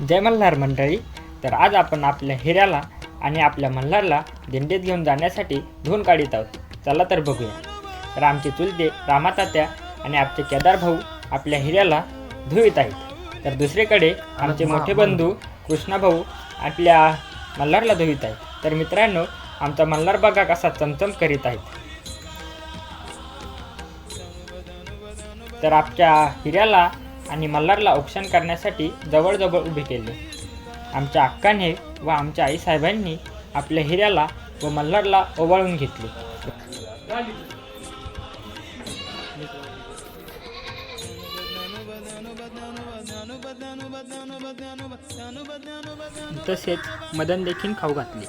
जय मल्हार मंडळी. तर आज आपण आपल्या हिऱ्याला आणि आपल्या मल्हारला दिंडीत घेऊन जाण्यासाठी धुवून काढीत आहोत. चला तर बघूया. तर आमचे चुलते रामातात्या आणि आपले केदार भाऊ आपल्या हिऱ्याला धुवीत आहेत. तर दुसरीकडे आमचे मोठे बंधू कृष्णा भाऊ आपल्या मल्हारला धुवीत आहेत. तर मित्रांनो आमचा मल्हार बघा कसा चमचम करीत आहेत. तर आपल्या हिऱ्याला आणि मल्हारला औक्षण करण्यासाठी जवळजवळ उभे केले. आमच्या अक्काने व आमच्या आईसाहेबांनी आपल्या हिऱ्याला व मल्हारला ओवाळून घेतले. तसेच मदन देखील खाऊ घातले.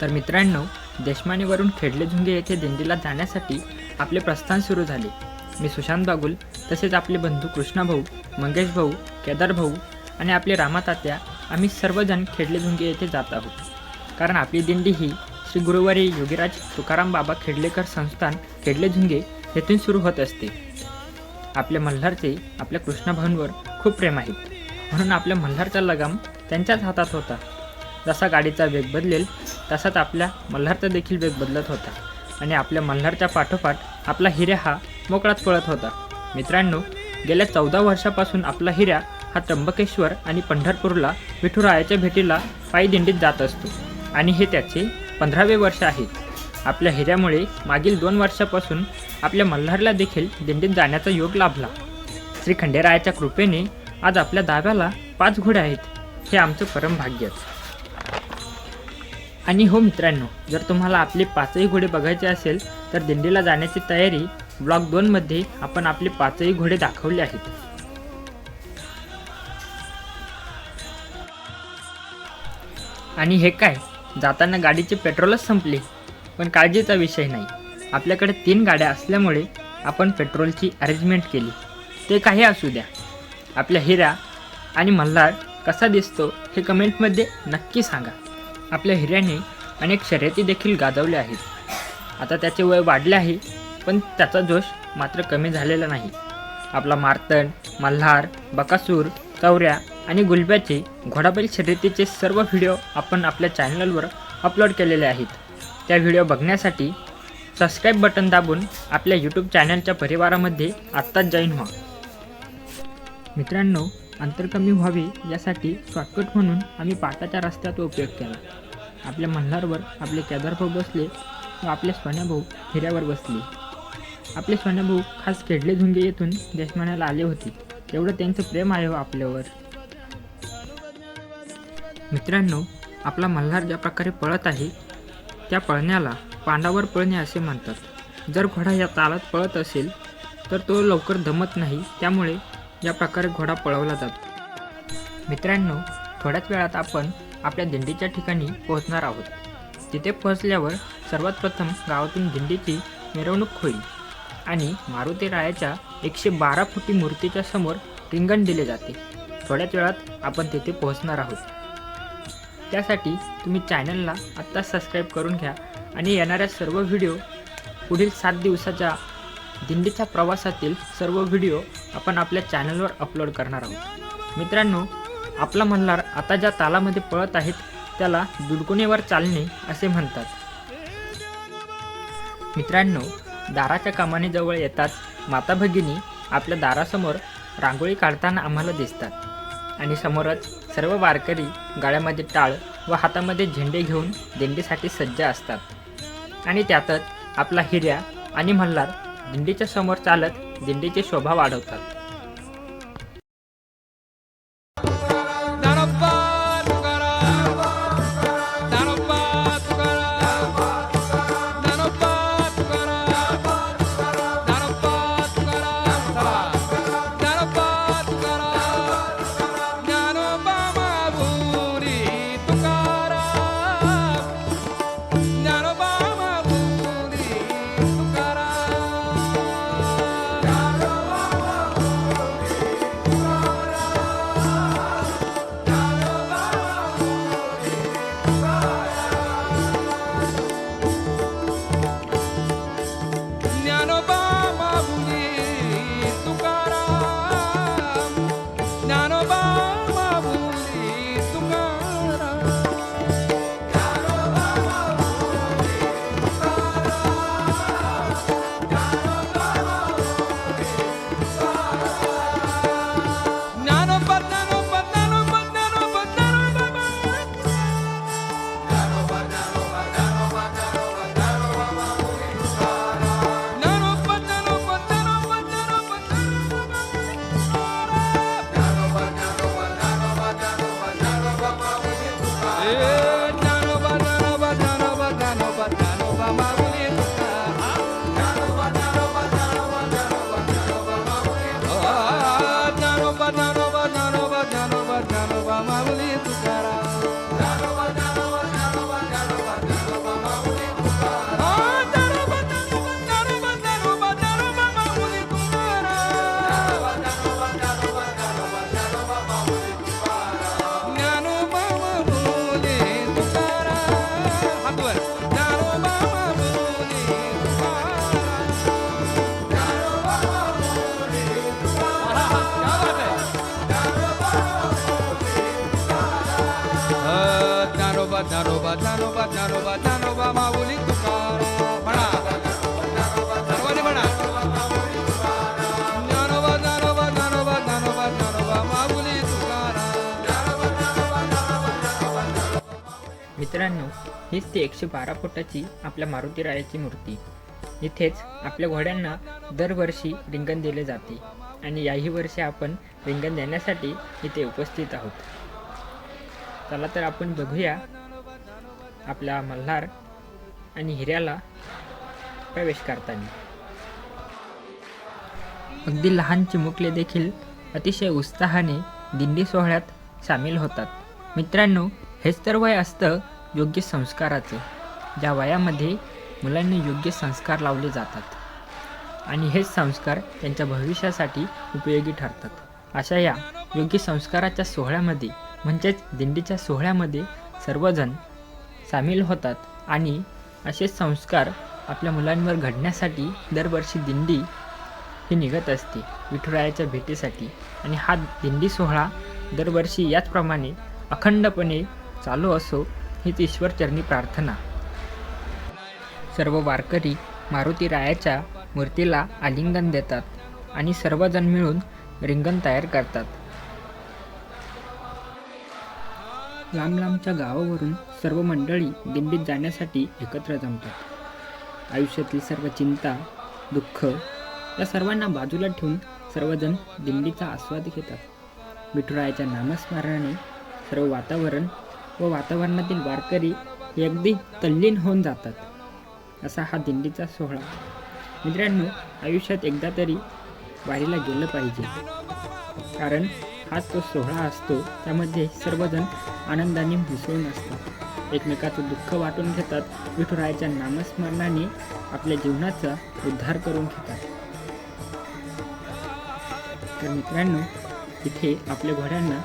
तर मित्रांनो देशमानेवरून खेडले झुंगे येथे दिंडीला जाण्यासाठी आपले प्रस्थान सुरू झाले. मी सुशांत बागुल तसेच आपले बंधू कृष्णा भाऊ मंगेश भाऊ केदार भाऊ आणि आपले रामातात्या आम्ही सर्वजण खेडले झुंगे येथे जात आहोत. कारण आपली दिंडी ही श्री गुरुवारी योगीराज तुकाराम बाबा खेडलेकर संस्थान खेडले झुंगे येथून सुरू होत असते. आपल्या मल्हारचे आपल्या कृष्णाभाऊंवर खूप प्रेम आहेत म्हणून आपल्या मल्हारचा लगाम त्यांच्याच हातात होता. जसा गाडीचा वेग बदलेल तसाच आपल्या मल्हारचा देखील वेग बदलत होता. आणि आपल्या मल्हारच्या पाठोपाठ आपला हिऱ्या हा मोकळाच पळत होता. मित्रांनो गेल्या चौदा वर्षापासून आपला हिऱ्या हा त्र्यंबकेश्वर आणि पंढरपूरला विठुरायाच्या भेटीला पायी दिंडीत जात असतो. आणि हे त्याचे पंधरावे वर्ष आहे. आपल्या हिऱ्यामुळे मागील दोन वर्षापासून आपल्या मल्हारला देखील दिंडीत जाण्याचा योग लाभला. श्री खंडेरायाच्या कृपेने आज आपल्या दाव्याला पाच घोडे आहेत. हे आमचं परमभाग्यच आणि हो मित्रांनो जर तुम्हाला आपले पाचही घोडे बघायचे असेल तर दिंडीला जाण्याची तयारी ब्लॉक दोनमध्ये आपण आपले पाचही घोडे दाखवले आहेत. आणि हे काय? जाताना गाडीचे पेट्रोलच संपले. पण काळजीचा विषय नाही. आपल्याकडे तीन गाड्या असल्यामुळे आपण पेट्रोलची अरेंजमेंट केली. ते काही असू द्या. आपल्या हिरा आणि मल्हार कसा दिसतो हे कमेंटमध्ये नक्की सांगा. आपल्या हिऱ्याने अनेक शर्यती देखील गाजवल्या आहेत. आता त्याचे वय वाढले आहे पण त्याचा जोश मात्र कमी झालेला नाही. आपला मार्तण मल्हार बकासूर चौऱ्या आणि गुलब्याचे घोडाबैल शर्यतीचे सर्व व्हिडिओ आपण आपल्या चॅनलवर अपलोड केलेले आहेत. त्या व्हिडिओ बघण्यासाठी सबस्क्राईब बटन दाबून आपल्या यूट्यूब चॅनलच्या परिवारामध्ये आत्ताच जॉईन व्हा. मित्रांनो अंतर कमी व्हावे यासाठी शॉर्टकट म्हणून आम्ही पाटाच्या रस्त्याचा उपयोग केला. आपल्या मल्हारवर आपले केदारभाऊ बसले व आपले सोन्याभाऊ हिऱ्यावर बसले. आपले सोन्याभाऊ खास खेडले झुंगे येथून देशमान्याला आले होते. तेवढं त्यांचं प्रेम आहे हो आपल्यावर. मित्रांनो आपला मल्हार ज्या प्रकारे पळत आहे त्या पळण्याला पांडावर पळणे असे म्हणतात. जर घोडा या तालात पळत असेल तर तो लवकर दमत नाही. त्यामुळे या प्रकारे घोडा पळवला जातो. मित्रांनो थोड्याच वेळात आपण आपल्या दिंडीच्या ठिकाणी पोहोचणार आहोत. तिथे पोहोचल्यावर सर्वात प्रथम गावातून दिंडीची मिरवणूक होईल आणि मारुती रायाच्या एकशे बारा फुटी मूर्तीच्या समोर रिंगण दिले जाते. थोड्याच वेळात आपण तिथे पोहोचणार आहोत. त्यासाठी तुम्ही चॅनलला आत्ताच सबस्क्राईब करून घ्या आणि येणाऱ्या सर्व व्हिडिओ पुढील सात दिवसाच्या दिंडीच्या प्रवासातील सर्व व्हिडिओ आपण आपल्या चॅनलवर अपलोड करणार आहोत. मित्रांनो आपला मल्हार आता ज्या तालामध्ये पळत आहेत त्याला दुडकुनेवर चालणे असे म्हणतात. मित्रांनो दाराच्या कामाने येताच माता भगिनी आपल्या दारासमोर रांगोळी काढताना आम्हाला दिसतात. आणि समोरच सर्व वारकरी गाळ्यामध्ये टाळ व हातामध्ये झेंडे घेऊन दिंडीसाठी सज्ज असतात. आणि त्यातच आपला हिर्या आणि मल्हार दिंडीच्या समोर चालत दिंडीची शोभा वाढवतात. ज्ञानोबा ज्ञानोबा माऊली तुकाराम. म्हणा. सर्वांनी म्हणा. ज्ञानोबा ज्ञानोबा ज्ञानोबा ज्ञानोबा ज्ञानोबा माऊली तुकाराम. मित्रांनो हीच ती एकशे बारा फुटाची आपल्या मारुती रायाची मूर्ती. इथेच आपल्या घोड्यांना दरवर्षी रिंगण दिले जाते आणि याही वर्षी आपण रिंगण देण्यासाठी इथे उपस्थित आहोत. चला तर आपण बघूया आपला मल्हार आणि हिऱ्याला प्रवेश करताना. अगदी लहान चिमुकले देखील अतिशय उत्साहाने दिंडी सोहळ्यात सामील होतात. मित्रांनो हेच तर वय असतं योग्य संस्काराचं ज्या वयामध्ये मुलांना योग्य संस्कार लावले जातात. आणि हेच संस्कार त्यांच्या भविष्यासाठी उपयोगी ठरतात. अशा या योग्य संस्काराच्या सोहळ्यामध्ये म्हणजेच दिंडीच्या सोहळ्यामध्ये सर्वजण सामील होतात आणि असे संस्कार आपल्या मुलांवर घडण्यासाठी दरवर्षी दिंडी ही निघत असते. विठुरायाच्या भेटीसाठी. आणि हा दिंडी सोहळा दरवर्षी याचप्रमाणे अखंडपणे चालू असो हीच ईश्वरचरणी प्रार्थना. सर्व वारकरी मारुती रायाच्या मूर्तीला आलिंगन देतात आणि सर्वजण मिळून रिंगण तयार करतात. लांब लांबच्या गावावरून सर्व मंडळी दिंडीत जाण्यासाठी एकत्र जमतात. आयुष्यातील सर्व चिंता दुःख या सर्वांना बाजूला ठेवून सर्वजण दिंडीचा आस्वाद घेतात. विठुरायाच्या नामस्मरणाने सर्व वातावरण व वातावरणातील वारकरी हे अगदी तल्लीन होऊन जातात. असा हा दिंडीचा सोहळा. मित्रांनो आयुष्यात एकदा तरी वारीला गेलं पाहिजे. कारण हाच तो सोहळा असतो त्यामध्ये सर्वजण आनंदाने मिसळून असतात. एकमेकाचं दुःख वाटून घेतात विठुरायाच्या नामस्मरणाने आपल्या जीवनाचा उद्धार करून घेतात. तर मित्रांनो इथे आपल्या घोड्यांना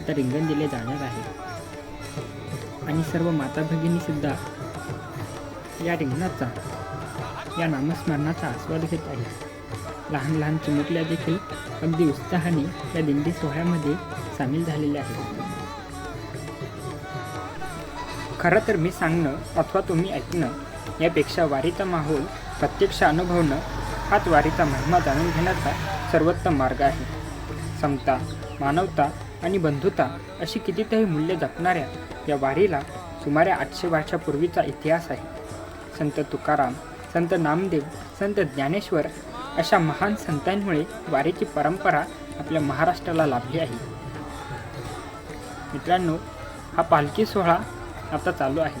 आता रिंगण दिले जाणार आहे. आणि सर्व माता भगिनीसुद्धा या रिंगणाचा या नामस्मरणाचा आस्वाद घेत आहेत. लहान लहान चिमुकल्या देखील अगदी उत्साहाने या दिंडी सोहळ्यामध्ये सामील झालेल्या आहेत. खरं तर मी सांगणं अथवा तुम्ही ऐकणं यापेक्षा वारीचा माहोल प्रत्यक्ष अनुभवणं हाच वारीचा महिमा जाणून घेण्याचा सर्वोत्तम मार्ग आहे. समता मानवता आणि बंधुता अशी कितीतरी मूल्य जपणाऱ्या या वारीला सुमारे आठशे वर्षापूर्वीचा इतिहास आहे. संत तुकाराम संत नामदेव संत ज्ञानेश्वर अशा महान संतांमुळे वारीची परंपरा आपल्या महाराष्ट्राला लाभली आहे. मित्रांनो हा पालखी सोहळा आता चालू आहे.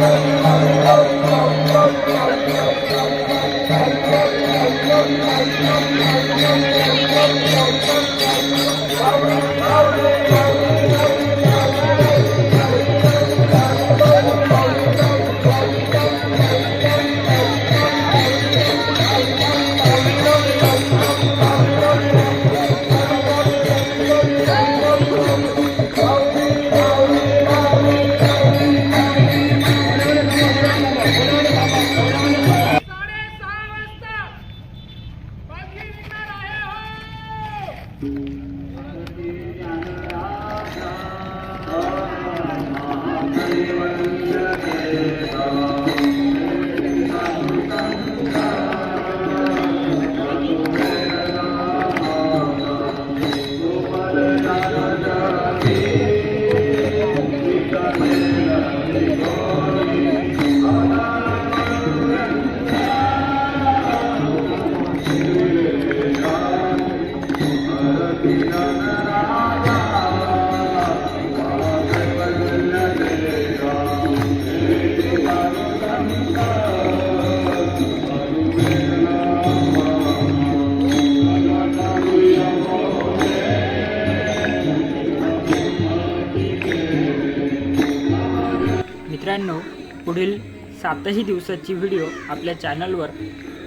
Thank you. पुढील सातही दिवसाची व्हिडिओ आपल्या चॅनलवर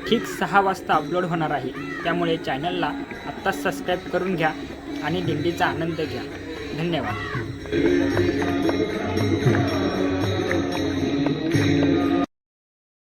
ठीक सहा वाजता अपलोड होणार आहे. त्यामुळे चॅनलला आत्ताच सबस्क्राईब करून घ्या आणि दिंडीचा आनंद घ्या. धन्यवाद.